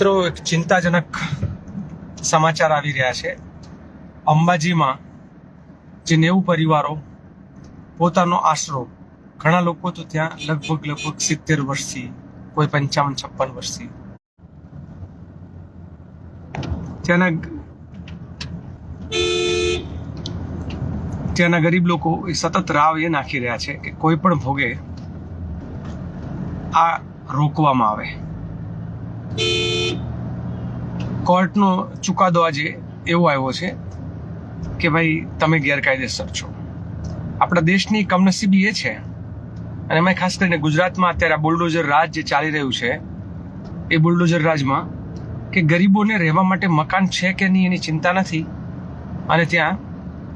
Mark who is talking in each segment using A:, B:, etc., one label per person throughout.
A: મિત્રો, એક ચિંતાજનક સમાચાર આવી રહ્યા છે. અંબાજીમાં જે નેવું પરિવારો પોતાનો આશરો, ઘણા લોકો તો ત્યાં લગભગ લગભગ સિત્તેર વર્ષથી, કોઈ પંચાવન, છપ્પન વર્ષથી. ત્યાંના ત્યાંના ગરીબ લોકો એ સતત રાવ એ નાખી રહ્યા છે કે કોઈ પણ ભોગે આ રોકવામાં આવે. કોર્ટનો ચુકાદો આજે એવો આવ્યો છે કે ભાઈ, તમે ગેરકાયદેસર છો. આપણા દેશની કમનસીબી એ છે, અને એમાં ખાસ કરીને ગુજરાતમાં અત્યારે આ બુલડોઝર રાજ જે ચાલી રહ્યું છે, એ બુલડોઝર રાજમાં કે ગરીબોને રહેવા માટે મકાન છે કે નહીં એની ચિંતા નથી, અને ત્યાં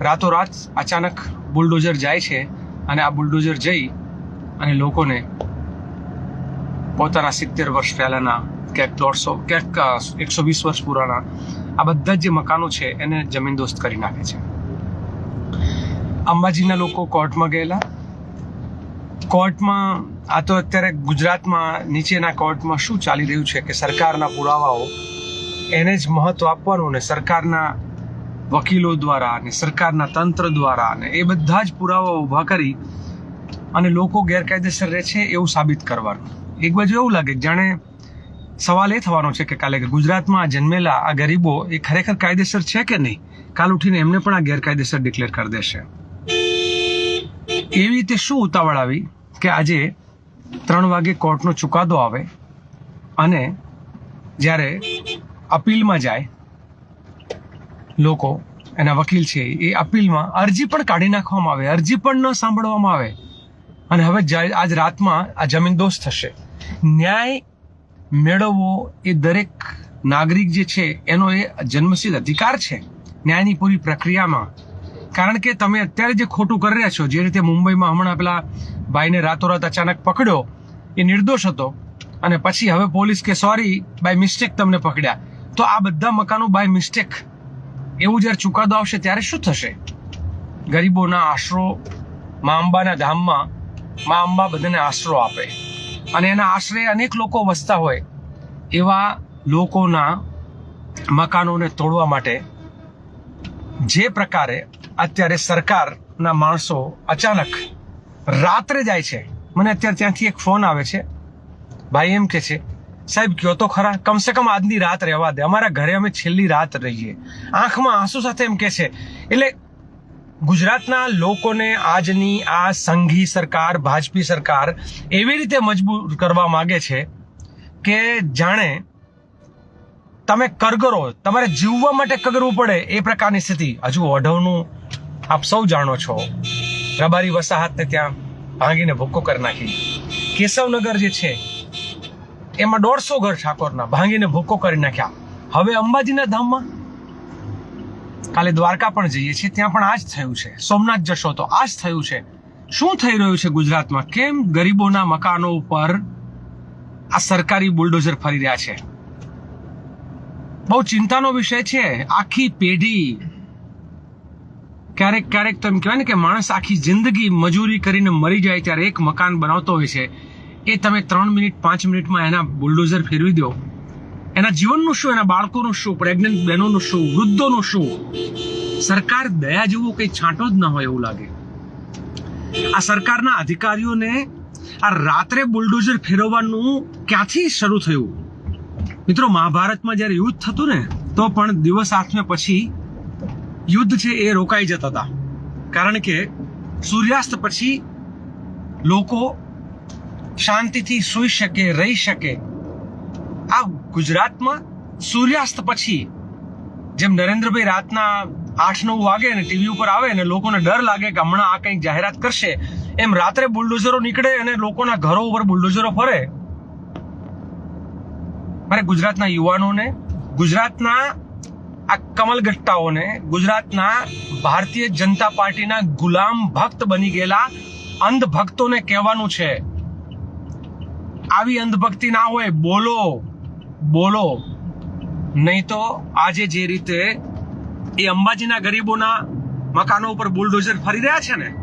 A: રાતોરાત અચાનક બુલડોઝર જાય છે, અને આ બુલડોઝર જઈ અને લોકોને પોતાના સિત્તેર વર્ષ પહેલાના ક્યાંક દોઢસો ક્યાંક એકસો વીસ વર્ષ પુરાણા આ બધા જે મકાનો છે, એને જમીનદોસ્ત કરી નાખે છે. અંબાજીના લોકો કોર્ટમાં ગયેલા. કોર્ટમાં, આ તો અત્યારે ગુજરાતમાં, નીચેના કોર્ટમાં શું ચાલી રહ્યું છે કે સરકારના પુરાવાઓ એને જ મહત્વ આપવાનું ને સરકારના વકીલો દ્વારા અને સરકારના તંત્ર દ્વારા અને એ બધા જ પુરાવાઓ ઊભા કરી અને લોકો ગેરકાયદેસર રહે છે એવું સાબિત કરવાનું. એક બાજુ એવું લાગે જાણે સવાલ એ થવાનો છે કે કાલે ગુજરાતમાં જન્મેલા આ ગરીબો એ ખરેખર કાયદેસર છે કે નહીં? કાલ ઉઠીને એમને પણ આ ગેરકાયદેસર ડિક્લેર કરી દેશે. એવી રીતે શું ઉતાવળ આવી કે આજે ત્રણ વાગે કોર્ટનો ચુકાદો આવે અને જ્યારે અપીલમાં જાય, લોકો, એના વકીલ છે એ અપીલમાં અરજી પણ કાઢી નાખવામાં આવે, અરજી પણ ન સાંભળવામાં આવે. અને હવે આજ રાતમાં આ જમીન દોષ થશે. ન્યાય મેળવવો એ દરેક નાગરિક જે છે, એનો એ જન્મસિદ્ધ અધિકાર છે, ન્યાયની પૂરી પ્રક્રિયામાં. કારણ કે તમે અત્યારે જે ખોટું કરી રહ્યા છો, જે રીતે મુંબઈમાં હમણાં પેલા ભાઈને રાતોરાત અચાનક પકડ્યો, એ નિર્દોષ હતો. અને પછી હવે પોલીસ કે સોરી બાય મિસ્ટેક તમને પકડ્યા. તો આ બધા મકાનો બાય મિસ્ટેક એવું જ્યારે ચુકાદો આવશે ત્યારે શું થશે? ગરીબોના આશરો, મા અંબાના ધામમાં મા અંબા બધાને આશરો આપે. અને એના આશરે અનેક લોકો વસતા હોય એવા લોકોના મકાનોને તોડવા માટે જે પ્રકારે અત્યારે સરકારના માણસો અચાનક રાત્રે જાય છે. મને અત્યારે ત્યાંથી એક ફોન આવે છે. ભાઈ એમ કે છે, સાહેબ કયો તો ખરા. કમસે કમ આજની રાત રહેવા દે. અમારા ઘરે અમે છેલ્લી રાત રહીએ. આંખમાં આંસુ સાથે એમ કે છે. એટલે ગુજરાતના લોકોને આજની આ સંઘી સરકાર, ભાજપી સરકાર એવી રીતે મજબૂર કરવા માંગે છે કે જાણે તમે કરગરો, તમારે જીવવા માટે કગરવું પડે એ પ્રકારની સ્થિતિ. હજુ ઓઢવનું આપ સૌ જાણો છો. રબારી વસાહતને ત્યાં ભાંગીને ભૂક્કો કરી નાખી. કેશવનગર જે છે, એમાં દોઢસો ઘર ઠાકોરના ભાંગીને ભૂક્કો કરી નાખ્યા. હવે અંબાજીના ધામમાં કાલે દ્વારકા પણ જઈએ છીએ, ત્યાં પણ આ જ થયું છે. સોમનાથ જશો તો આ જ થયું છે. શું થઈ રહ્યું છે ગુજરાતમાં? કેમ ગરીબોના મકાનો ઉપર આ સરકારી બુલડોઝર ફરી રહ્યા છે? બહુ ચિંતાનો વિષય છે. આખી પેઢી ક્યારેક ક્યારેક તો એમ કહેવાય ને કે માણસ આખી જિંદગી મજૂરી કરીને મરી જાય ત્યારે એક મકાન બનાવતો હોય છે. એ તમે ત્રણ મિનિટ, પાંચ મિનિટમાં એના બુલડોઝર ફેરવી દો. એના જીવનનું શું, એના બાળકોનું શું પ્રેગ્નન્ટ બહેનોનું શું, વૃદ્ધોનું શું? સરકાર દયા જેવું કંઈ છાંટો જ ન હોય એવું લાગે. આ સરકારના અધિકારીઓને આ રાત્રે બુલડોઝર ફેરવવાનું ક્યાંથી શરૂ થયું? મિત્રો, મહાભારતમાં જ્યારે યુદ્ધ થતું ને, તો પણ દિવસ આઠમે પછી યુદ્ધ છે એ રોકાઈ જતા હતા. કારણ કે સૂર્યાસ્ત પછી લોકો શાંતિથી સૂઈ શકે, રહી શકે. આ ગુજરાતમાં સૂર્યાસ્ત પછી જેમ નરેન્દ્રભાઈ રાતના આઠ નવ વાગે ને ટીવી ઉપર આવે ને લોકોને ડર લાગે કે હમણાં આ કંઈક જાહેરાત કરશે, એમ રાત્રે બુલડોઝરો નીકળે અને લોકોના ઘરો ઉપર બુલડોઝરો ફરે. મારે ગુજરાતના યુવાનોને, ગુજરાતના આ કમલગટ્ટાઓને ગુજરાતના ભારતીય જનતા પાર્ટીના ગુલામ ભક્ત બની ગયેલા અંધ ભક્તોને કહેવાનું છે. આવી અંધભક્તિ ના હોય, બોલો. બોલો. નહીં તો આજે જે રીતે એ અંબાજીના ગરીબોના મકાનો ઉપર બુલડોઝર ફરી રહ્યા છે ને,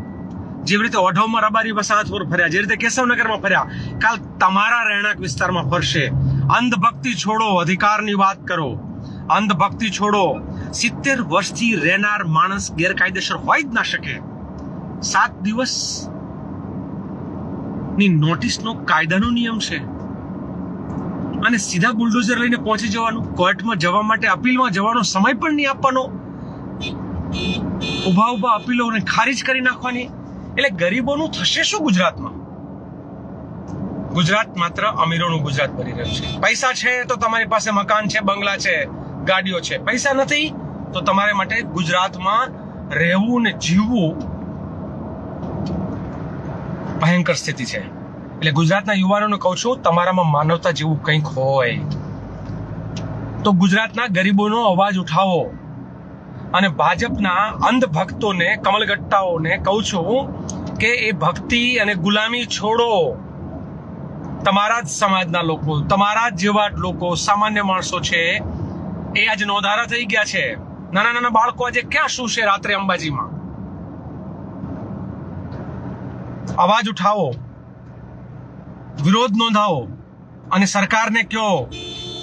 A: જેવી રીતે ઓઢવમાં રબારી વસાહત પર ફર્યા, જે રીતે કેશવનગરમાં ફર્યા, કાલ તમારા રહેણાંક વિસ્તારમાં ફરશે. અંધભક્તિ છોડો, અધિકારની વાત કરો. અંધભક્તિ છોડો. સિત્તેર વર્ષથી રહેનાર માણસ ગેરકાયદેસર હોય જ ના શકે. સાત દિવસની નોટિસનો કાયદાનો નિયમ છે. અને સીધા બુલડોઝર લઈને પહોંચી જવાનું, કોર્ટમાં જવા માટે અપીલમાં જવાનો સમય પણ નહીં આપવાનો. ઊભા ઊભા અપીલોને ખારીજ કરી નાખવાની. એટલે ગરીબોનું થશે શું ગુજરાતમાં? ગુજરાત માત્ર અમીરોનું ગુજરાત બની રહ્યું છે. પૈસા છે તો તમારી પાસે મકાન છે, બંગલા છે, ગાડીઓ છે. પૈસા નથી તો તમારે માટે ગુજરાતમાં રહેવું ને જીવવું ભયંકર સ્થિતિ છે. એટલે ગુજરાતના યુવાનોને કહું છું, તમારામાં માનવતા જેવું કંઈક હોય. તો ગુજરાતના ગરીબોનો અવાજ ઉઠાવો. અને ભાજપના અંધભક્તોને, કમલગટ્ટાઓને કહું છું કે એ ભક્તિ અને ગુલામી છોડો. તમારા જ સમાજના લોકો, તમારા જ જેવા લોકો, સામાન્ય માણસો છે. એ આજે નોંધારા થઈ ગયા છે. નાના નાના બાળકો આજે ક્યાં શું છે રાત્રે અંબાજીમાં? અવાજ ઉઠાવો. વિરોધ નોંધાવો અને સરકારને કહો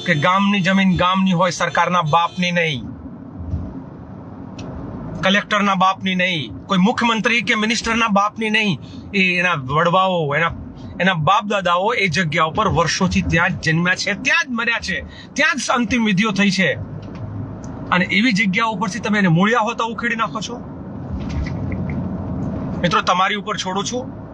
A: કે ગામની જમીન ગામની હોય, સરકારના બાપની નહીં, કલેક્ટરના બાપની નહીં, કોઈ મુખ્યમંત્રી કે મિનિસ્ટરના બાપની નહીં, એ એના વડવાઓ, એના એના બાપ દાદાઓ એ જગ્યા ઉપર વર્ષોથી ત્યાં જ જન્મ્યા છે, ત્યાં જ મર્યા છે, ત્યાં જ અંતિમ વિધિઓ થઈ છે. અને એવી જગ્યા ઉપરથી તમે એને મૂળિયા હોતા ઉખેડી નાખો છો? મિત્રો, તમારી ઉપર છોડું છું.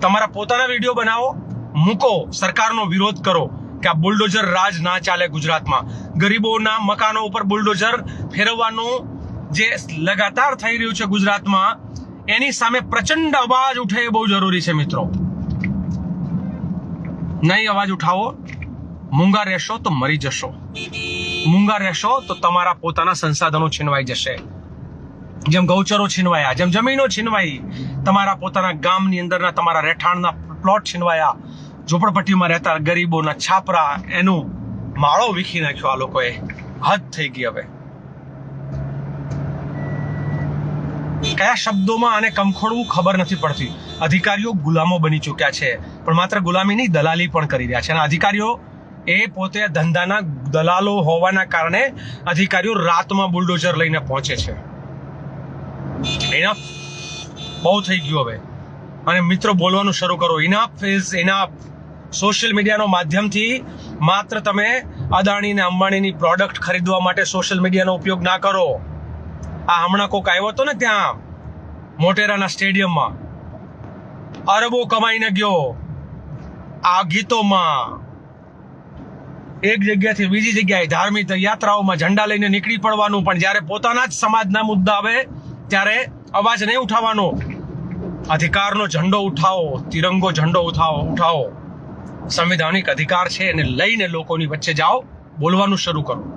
A: તમારા પોતાના વીડિયો બનાવો. મૂકો, સરકારનો વિરોધ કરો કે આ બુલડોઝર રાજ ના ચાલે ગુજરાતમાં. ગરીબોના મકાનો ઉપર બુલડોઝર ફેરવવાનું જે લગાતાર થઈ રહ્યું છે ગુજરાતમાં, એની સામે પ્રચંડ અવાજ ઉઠે એ બહુ જરૂરી છે મિત્રો. નહીં અવાજ ઉઠાવો. મૂંગા રહેશો તો મરી જશો. મૂંગા રહેશો તો તમારા પોતાના સંસાધનો છીનવાઈ જશે. જેમ ગૌચરો છીનવાયા, જેમ જમીનો છીનવાઈ, તમારા પોતાના ગામની અંદરના તમારા રહેઠાણના પ્લોટ છીનવાયા ઝોપડપટ્ટીમાં રહેતા ગરીબોના છાપરા એનું માળો વીખી નાખ્યો આ લોકોએ. હદ થઈ ગઈ હવે. કયા શબ્દોમાં આને કમખોડવું ખબર નથી પડતી. અધિકારીઓ ગુલામો બની ચૂક્યા છે. પણ માત્ર ગુલામી નહીં, દલાલી પણ કરી રહ્યા છે. અને અધિકારીઓ એ પોતે ધંધાના દલાલો હોવાના કારણે અધિકારીઓ રાતમાં બુલડોઝર લઈને પહોંચે છે. ઇનફ બહુ થઈ ગયું હવે. અને મિત્રો, બોલવાનું શરૂ કરો. ઇનફ ઇઝ ઇનફ સોશિયલ મીડિયાનો માધ્યમથી માત્ર તમે અદાણી ને અંબાણીની પ્રોડક્ટ ખરીદવા માટે સોશિયલ મીડિયાનો ઉપયોગ ના કરો. આ હમણાં કોક આવ્યો હતો ને ત્યાં, મોટેરાના સ્ટેડિયમમાં. અરબો કમાઈને ગયો. આ ગીતોમાં એક જગ્યાથી બીજી જગ્યાએ ધાર્મિક યાત્રાઓમાં ઝંડા લઈને નીકળી પડવાનું, પણ જ્યારે પોતાના જ સમાજના મુદ્દા આવે, ત્યારે અવાજ નહીં ઉઠાવવાનો. અધિકારનો ઝંડો ઉઠાવો, તિરંગો ઝંડો ઉઠાવો ઉઠાવો. સંવિધાનિક અધિકાર છે એને લઈને લોકોની વચ્ચે જાઓ બોલવાનું શરૂ કરો.